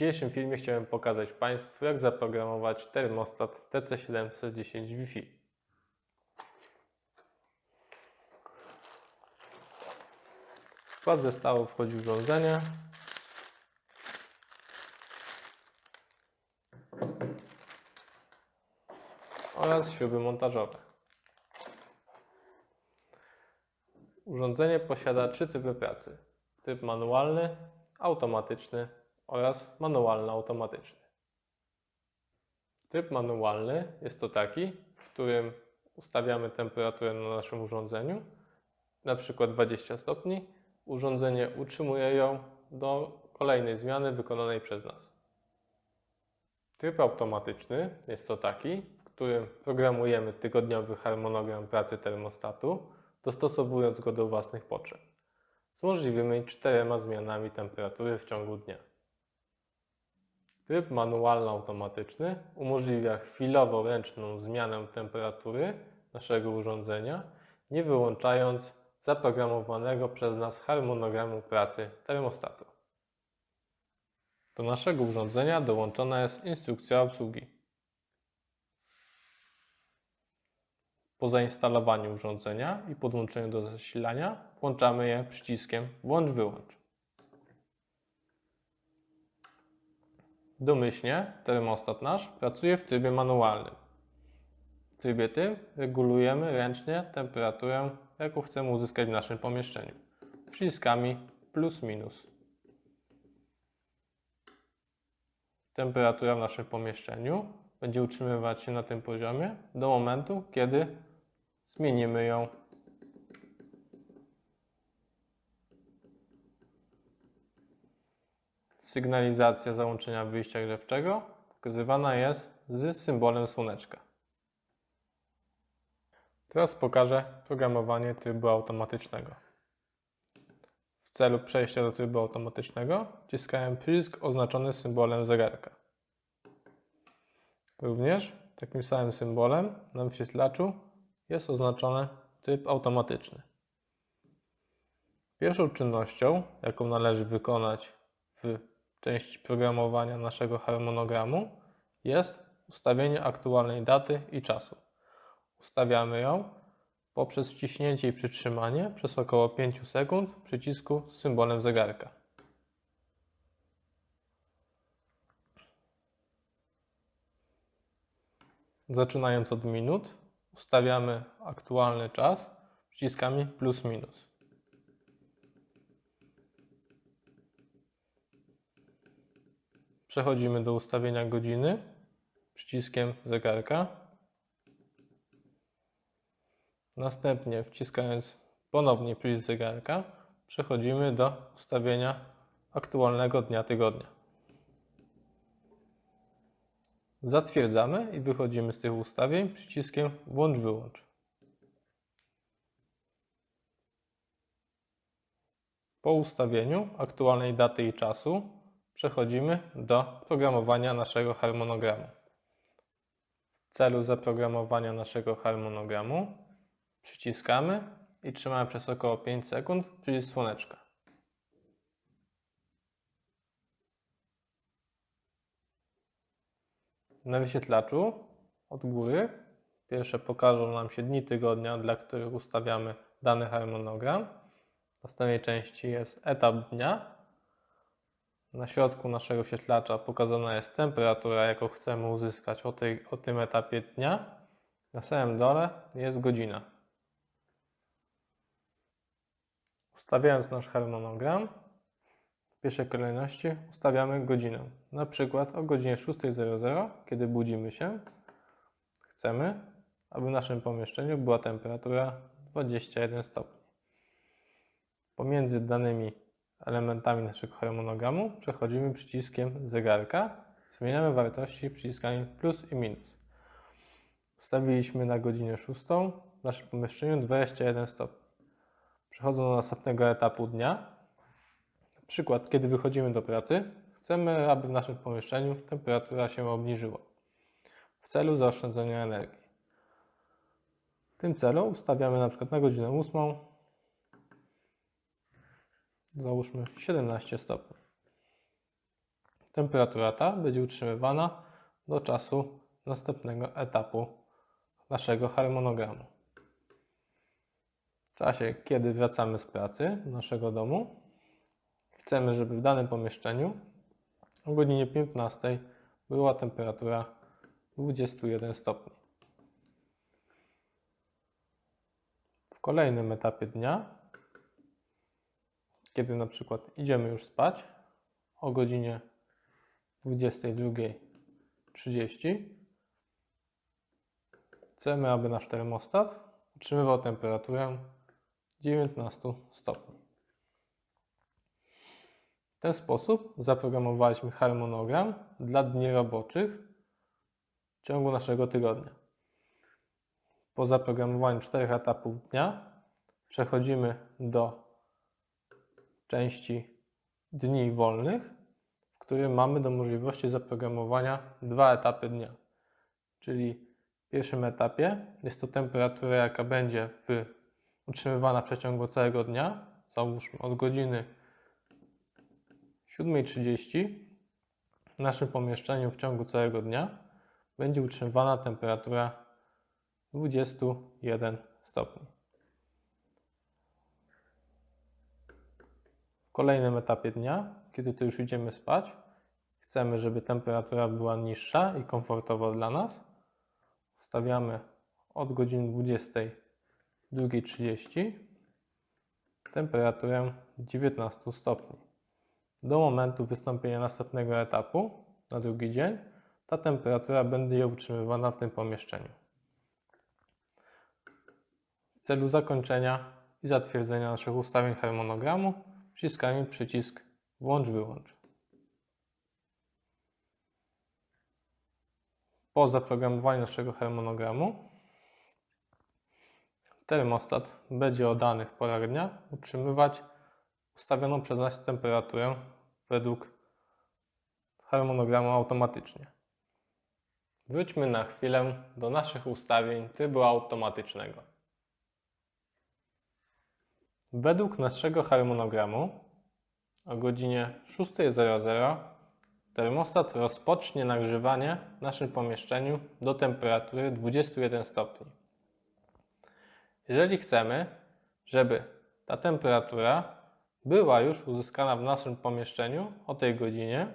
dzisiejszym filmie chciałem pokazać Państwu, jak zaprogramować termostat TC710 Wi-Fi. W skład zestawu wchodzi urządzenie, oraz śruby montażowe. Urządzenie posiada trzy typy pracy: typ manualny, automatyczny oraz manualno-automatyczny. Typ manualny jest to taki, w którym ustawiamy temperaturę na naszym urządzeniu, na przykład 20 stopni. Urządzenie utrzymuje ją do kolejnej zmiany wykonanej przez nas. Tryb automatyczny jest to taki, w którym programujemy tygodniowy harmonogram pracy termostatu, dostosowując go do własnych potrzeb, z możliwymi czterema zmianami temperatury w ciągu dnia. Tryb manualno-automatyczny umożliwia chwilowo ręczną zmianę temperatury naszego urządzenia, nie wyłączając zaprogramowanego przez nas harmonogramu pracy termostatu. Do naszego urządzenia dołączona jest instrukcja obsługi. Po zainstalowaniu urządzenia i podłączeniu do zasilania włączamy je przyciskiem włącz-wyłącz. Domyślnie termostat nasz pracuje w trybie manualnym. W trybie tym regulujemy ręcznie temperaturę, jaką chcemy uzyskać w naszym pomieszczeniu. Przyciskami plus minus. Temperatura w naszym pomieszczeniu będzie utrzymywać się na tym poziomie do momentu, kiedy zmienimy ją Sygnalizacja załączenia wyjścia grzewczego pokazywana jest z symbolem słoneczka. Teraz pokażę programowanie trybu automatycznego. W celu przejścia do trybu automatycznego wciskałem przycisk oznaczony symbolem zegarka. Również takim samym symbolem na wyświetlaczu jest oznaczony tryb automatyczny. Pierwszą czynnością, jaką należy wykonać w części programowania naszego harmonogramu jest ustawienie aktualnej daty i czasu. Ustawiamy ją poprzez wciśnięcie i przytrzymanie przez około 5 sekund przycisku z symbolem zegarka. Zaczynając od minut, ustawiamy aktualny czas przyciskami plus minus. Przechodzimy do ustawienia godziny przyciskiem zegarka. Następnie wciskając ponownie przycisk zegarka, przechodzimy do ustawienia aktualnego dnia tygodnia. Zatwierdzamy i wychodzimy z tych ustawień przyciskiem włącz-wyłącz. Po ustawieniu aktualnej daty i czasu przechodzimy do programowania naszego harmonogramu. W celu zaprogramowania naszego harmonogramu przyciskamy i trzymamy przez około 5 sekund przycisk słoneczka. Na wyświetlaczu od góry pierwsze pokażą nam się dni tygodnia, dla których ustawiamy dany harmonogram. W następnej części jest etap dnia, na środku naszego świetlacza pokazana jest temperatura, jaką chcemy uzyskać o, tej, o tym etapie dnia. Na samym dole jest godzina. Ustawiając nasz harmonogram, w pierwszej kolejności ustawiamy godzinę. Na przykład o godzinie 6.00, kiedy budzimy się, chcemy, aby w naszym pomieszczeniu była temperatura 21 stopni. Pomiędzy danymi elementami naszego harmonogramu przechodzimy przyciskiem zegarka. Zmieniamy wartości przyciskami plus i minus. Ustawiliśmy na godzinę 6 w naszym pomieszczeniu 21 stopni. Przechodząc do następnego etapu dnia, na przykład kiedy wychodzimy do pracy, chcemy, aby w naszym pomieszczeniu temperatura się obniżyła w celu zaoszczędzenia energii. W tym celu ustawiamy na przykład na godzinę 8 załóżmy 17 stopni. Temperatura ta będzie utrzymywana do czasu następnego etapu naszego harmonogramu. W czasie, kiedy wracamy z pracy do naszego domu, chcemy, żeby w danym pomieszczeniu o godzinie 15 była temperatura 21 stopni. W kolejnym etapie dnia, kiedy na przykład idziemy już spać o godzinie 22.30, chcemy, aby nasz termostat utrzymywał temperaturę 19 stopni. W ten sposób zaprogramowaliśmy harmonogram dla dni roboczych w ciągu naszego tygodnia. Po zaprogramowaniu czterech etapów dnia przechodzimy do części dni wolnych, w którym mamy do możliwości zaprogramowania dwa etapy dnia. Czyli w pierwszym etapie jest to temperatura, jaka będzie w, utrzymywana w przeciągu całego dnia, załóżmy od godziny 7.30 w naszym pomieszczeniu w ciągu całego dnia będzie utrzymywana temperatura 21 stopni. W kolejnym etapie dnia, kiedy to już idziemy spać, chcemy, żeby temperatura była niższa i komfortowa dla nas. Ustawiamy od godziny 22.30 temperaturę 19 stopni. Do momentu wystąpienia następnego etapu, na drugi dzień, ta temperatura będzie utrzymywana w tym pomieszczeniu. W celu zakończenia i zatwierdzenia naszych ustawień harmonogramu wciskamy przycisk Włącz-Wyłącz. Po zaprogramowaniu naszego harmonogramu termostat będzie o danych porach dnia utrzymywać ustawioną przez nas temperaturę według harmonogramu automatycznie. Wróćmy na chwilę do naszych ustawień trybu automatycznego. Według naszego harmonogramu o godzinie 6.00 termostat rozpocznie nagrzewanie w naszym pomieszczeniu do temperatury 21 stopni. Jeżeli chcemy, żeby ta temperatura była już uzyskana w naszym pomieszczeniu o tej godzinie,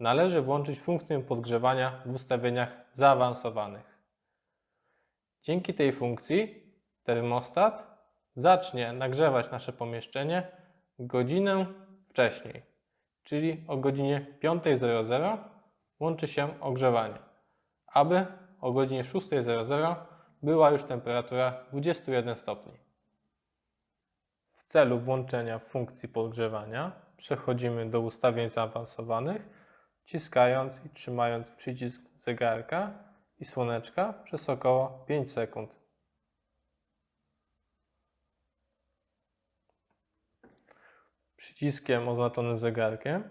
należy włączyć funkcję podgrzewania w ustawieniach zaawansowanych. Dzięki tej funkcji termostat zacznie nagrzewać nasze pomieszczenie godzinę wcześniej, czyli o godzinie 5.00 łączy się ogrzewanie, aby o godzinie 6.00 była już temperatura 21 stopni. W celu włączenia funkcji podgrzewania przechodzimy do ustawień zaawansowanych, wciskając i trzymając przycisk zegarka i słoneczka przez około 5 sekund. Przyciskiem oznaczonym zegarkiem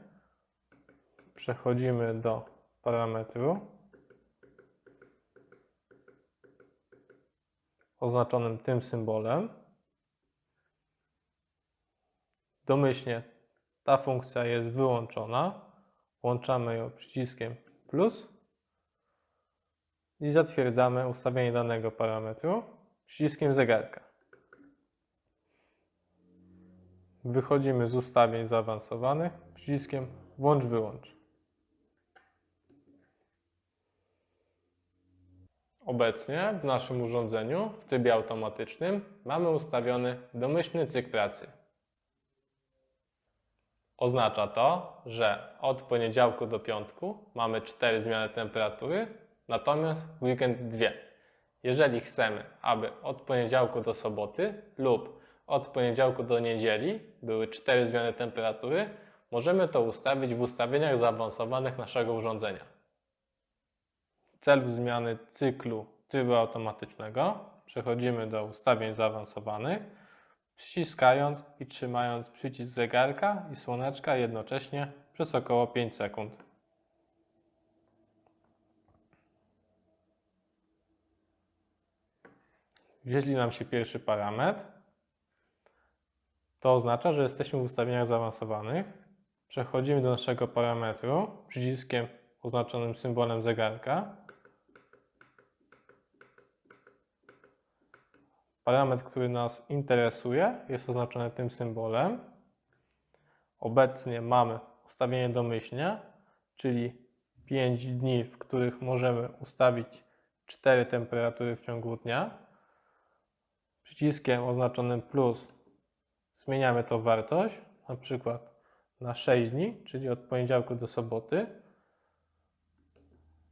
przechodzimy do parametru oznaczonym tym symbolem. Domyślnie ta funkcja jest wyłączona. Włączamy ją przyciskiem plus i zatwierdzamy ustawienie danego parametru przyciskiem zegarka. Wychodzimy z ustawień zaawansowanych przyciskiem włącz-wyłącz. Obecnie w naszym urządzeniu w trybie automatycznym mamy ustawiony domyślny cykl pracy. Oznacza to, że od poniedziałku do piątku mamy 4 zmiany temperatury, natomiast w weekend 2. Jeżeli chcemy, aby od poniedziałku do soboty lub od poniedziałku do niedzieli były 4 zmiany temperatury, możemy to ustawić w ustawieniach zaawansowanych naszego urządzenia. W celu zmiany cyklu trybu automatycznego przechodzimy do ustawień zaawansowanych, przyciskając i trzymając przycisk zegarka i słoneczka jednocześnie przez około 5 sekund. Wyświetli nam się pierwszy parametr. To oznacza, że jesteśmy w ustawieniach zaawansowanych. Przechodzimy do naszego parametru przyciskiem oznaczonym symbolem zegarka. Parametr, który nas interesuje, jest oznaczony tym symbolem. Obecnie mamy ustawienie domyślnie, czyli 5 dni, w których możemy ustawić 4 temperatury w ciągu dnia. Przyciskiem oznaczonym plus zmieniamy tą wartość, na przykład na 6 dni, czyli od poniedziałku do soboty.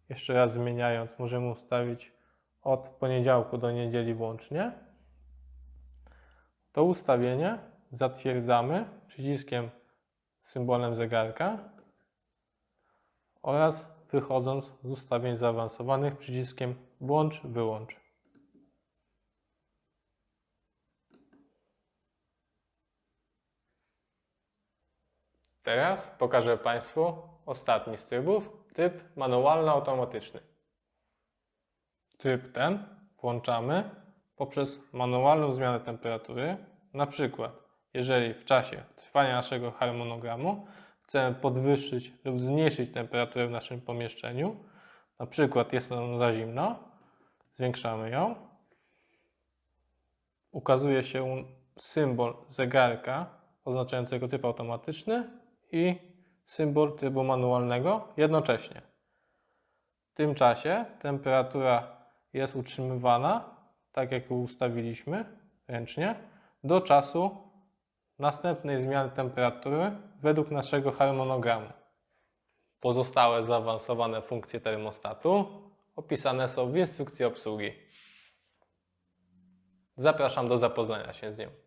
Jeszcze raz zmieniając, możemy ustawić od poniedziałku do niedzieli włącznie. To ustawienie zatwierdzamy przyciskiem symbolem zegarka oraz wychodząc z ustawień zaawansowanych przyciskiem włącz, Teraz pokażę Państwu ostatni z trybów, tryb manualno-automatyczny. Tryb ten włączamy poprzez manualną zmianę temperatury. Na przykład, jeżeli w czasie trwania naszego harmonogramu chcemy podwyższyć lub zmniejszyć temperaturę w naszym pomieszczeniu, na przykład jest nam za zimno, zwiększamy ją. Ukazuje się symbol zegarka oznaczającego typ automatyczny i symbol trybu manualnego jednocześnie. W tym czasie temperatura jest utrzymywana, tak jak ustawiliśmy ręcznie, do czasu następnej zmiany temperatury według naszego harmonogramu. Pozostałe zaawansowane funkcje termostatu opisane są w instrukcji obsługi. Zapraszam do zapoznania się z nią.